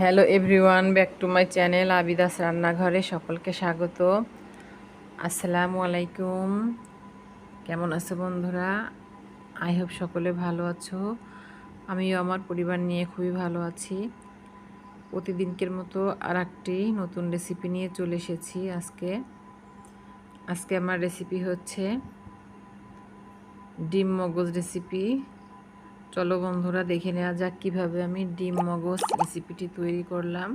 Hello everyone back to my channel আবিদাস রান্নাঘরে সকলকে স্বাগত। আসসালামু আলাইকুম। কেমন আছো বন্ধুরা? আই হোপ সকলে ভালো আছো। আমিও আমার পরিবার নিয়ে খুবই ভালো আছি। প্রতিদিনকের মতো আর একটি নতুন রেসিপি নিয়ে চলে এসেছি আজকে। আজকে আমার রেসিপি হচ্ছে ডিম মগজ রেসিপি চলো বন্ধুরা দেখে নেওয়া যাক কীভাবে আমি ডিম মগজ রেসিপিটি তৈরি করলাম।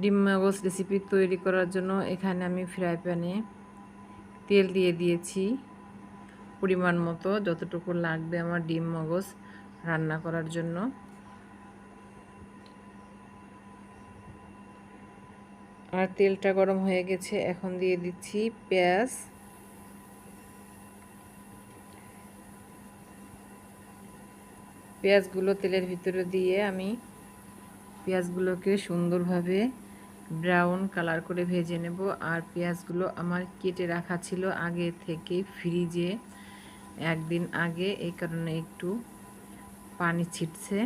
ডিম মগজ রেসিপি তৈরি করার জন্য এখানে আমি ফ্রাই প্যানে তেল দিয়ে দিয়েছি। পরিমাণ মতো যতটুকু লাগবে আমার ডিম মগজ রান্না করার জন্য। আর তেলটা গরম হয়ে গেছে, এখন দিয়ে দিচ্ছি পেঁয়াজ। পেঁয়াজগুলো তেলের ভিতরে দিয়ে আমি পেঁয়াজগুলোকে সুন্দরভাবে ব্রাউন কালার করে ভেজে নেব। আর পেঁয়াজগুলো আমার কেটে রাখা ছিল আগে থেকে ফ্রিজে। একদিন আগে এই কারণে একটু পানি ছিটছে।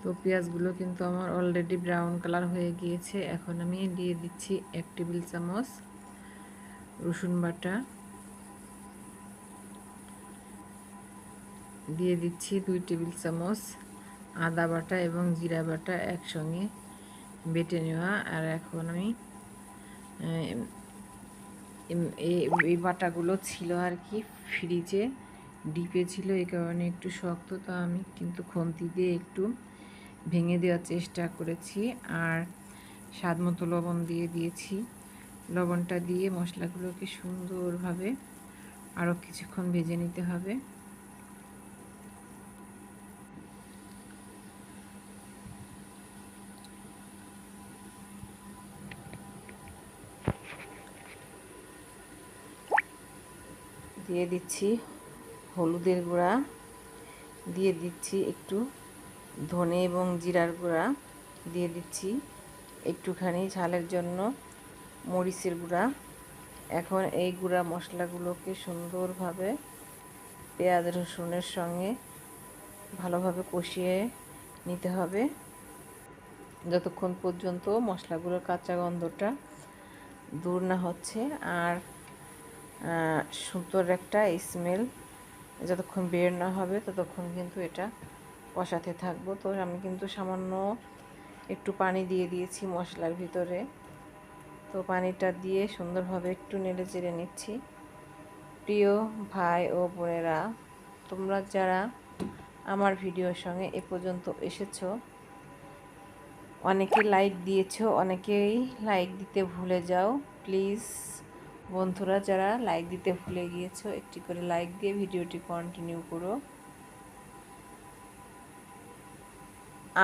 তো পেঁয়াজগুলো কিন্তু আমার অলরেডি ব্রাউন কালার হয়ে গিয়েছে। এখন আমি দিয়ে দিচ্ছি এক টেবিল চামচ রসুন বাটা। দিয়ে দিচ্ছি দুই টেবিল চামচ আদা বাটা এবং জিরা বাটা একসঙ্গে বেটে নেওয়া। আর এখন আমি এই বাটাগুলো ছিল আর কি ফ্রিজে, ডিপে ছিল এই কারণে একটু শক্ত, তো আমি কিন্তু খন্তি দিয়ে একটু ভেঙে দেওয়ার চেষ্টা করেছি। আর স্বাদ মতো লবণ দিয়ে দিয়েছি। লবণটা দিয়ে মশলাগুলোকে সুন্দরভাবে আরও কিছুক্ষণ ভেজে নিতে হবে। দিয়ে দিচ্ছি হলুদের গুঁড়া, দিয়ে দিচ্ছি একটু ধনে এবং জিরার গুঁড়া, দিয়ে দিচ্ছি একটুখানি ঝালের জন্য মরিচের গুঁড়া। এখন এই গুঁড়া মশলাগুলোকে সুন্দরভাবে পেঁয়াজ, রসুনের সঙ্গে ভালোভাবে কষিয়ে নিতে হবে। যতক্ষণ পর্যন্ত মশলাগুলোর কাঁচা গন্ধটা দূর না হচ্ছে, আর সুন্দর একটা স্মেল যতক্ষণ বের না হবে, ততক্ষণ কিন্তু এটা কষাতে থাকব। তো আমি কিন্তু সামান্য একটু পানি দিয়ে দিয়েছি মশলার ভিতরে। তো পানিটা দিয়ে সুন্দরভাবে একটু নেড়ে চেড়ে নিচ্ছি। প্রিয় ভাই ও বোনেরা, তোমরা যারা আমার ভিডিওর সঙ্গে এ পর্যন্ত এসেছ অনেকে লাইক দিয়েছ, অনেকেই লাইক দিতে ভুলে যাও। প্লিজ বন্ধুরা, যারা লাইক দিতে ভুলে গিয়েছো, একটি করে লাইক দিয়ে ভিডিওটি কন্টিনিউ করো।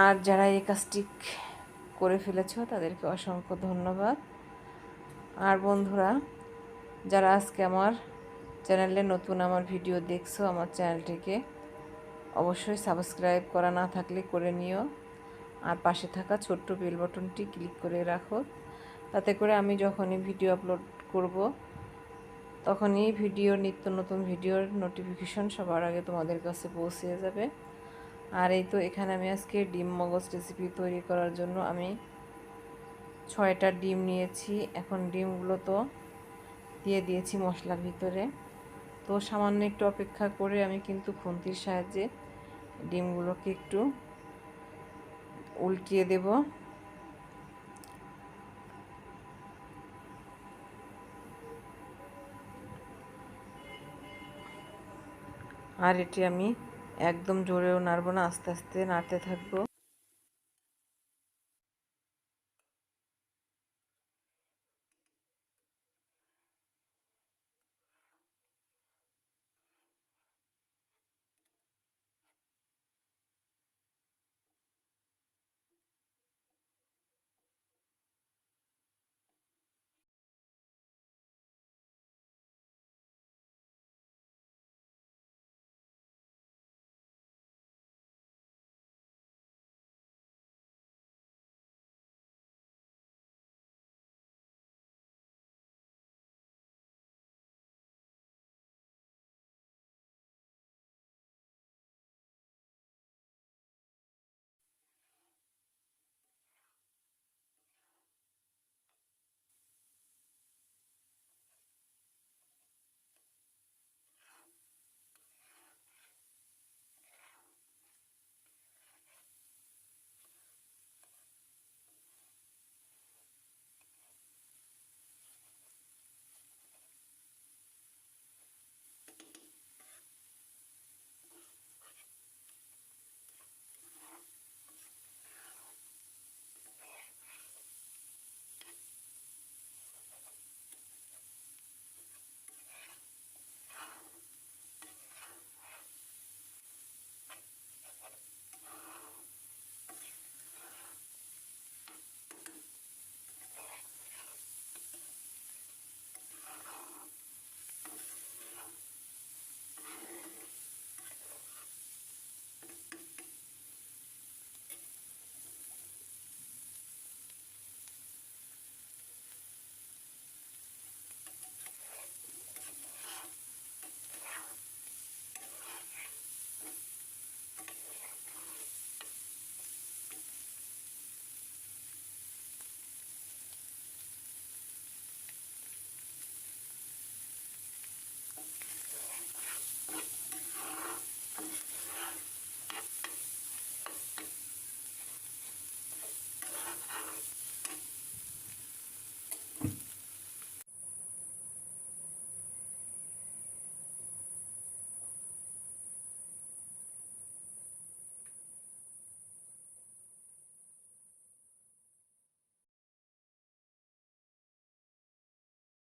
আর যারা এই কাজটি করে ফেলেছ, তাদেরকে অসংখ্য ধন্যবাদ। আর বন্ধুরা, যারা আজকে আমার চ্যানেলে নতুন আমার ভিডিও দেখছ, আমার চ্যানেলটিকে অবশ্যই সাবস্ক্রাইব করা না থাকলে করে নিও। আর পাশে থাকা ছোট্ট বেল বটনটি ক্লিক করে রাখো। তাতে করে আমি যখনই ভিডিও আপলোড করব, তখনই ভিডিও, নিত্য নতুন ভিডিওর নোটিফিকেশন সবার আগে তোমাদের কাছে পৌঁছে যাবে। আর এই তো এখানে আমি আজকে ডিম মগজ রেসিপি তৈরি করার জন্য আমি ছয়টা ডিম নিয়েছি। এখন ডিমগুলো তো দিয়ে দিয়েছি মশলার ভিতরে। তো সামান্য একটু অপেক্ষা করে আমি কিন্তু খুন্তির সাহায্যে ডিমগুলোকে একটু উল্টিয়ে দেব। আর এটি আমি একদম জোরেও নাড়বো না আস্তে আস্তে নাড়তে থাকব।